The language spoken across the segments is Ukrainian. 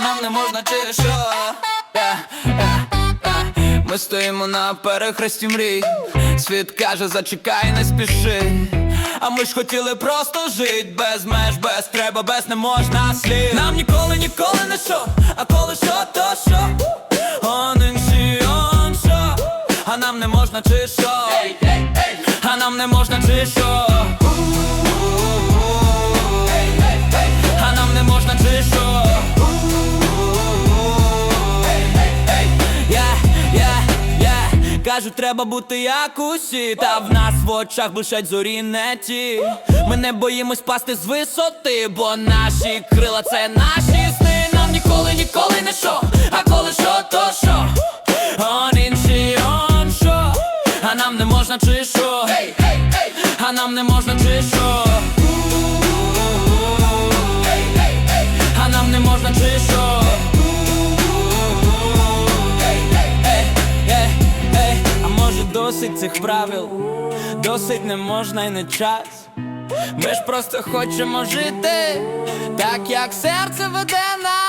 можна чи що? Е, е, е. Ми стоїмо на перехресті мрій. Світ каже, зачекай, не спіши. А ми ж хотіли просто жить без меж, без треба, без не можна слів. Нам ніколи, ніколи не що, а коли що, то що? Он інший, он що? А нам не можна чи що? А нам не можна чи що? Кажуть, треба бути як усі. Та в нас в очах блищать зорі не ті. Ми не боїмось пасти з висоти, бо наші крила це наші сни. Нам ніколи, ніколи не що, а коли що, то що? Он інший, он що? А нам не можна чи що? А нам не можна чи що досить цих правил, досить не можна і не час. Ми ж просто хочемо жити, так як серце веде нас.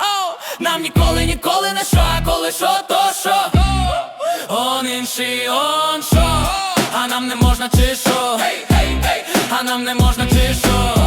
О, нам ніколи, ніколи не що, а коли що, то що. Он інший, он що, а нам не можна чи що, а нам не можна чи що.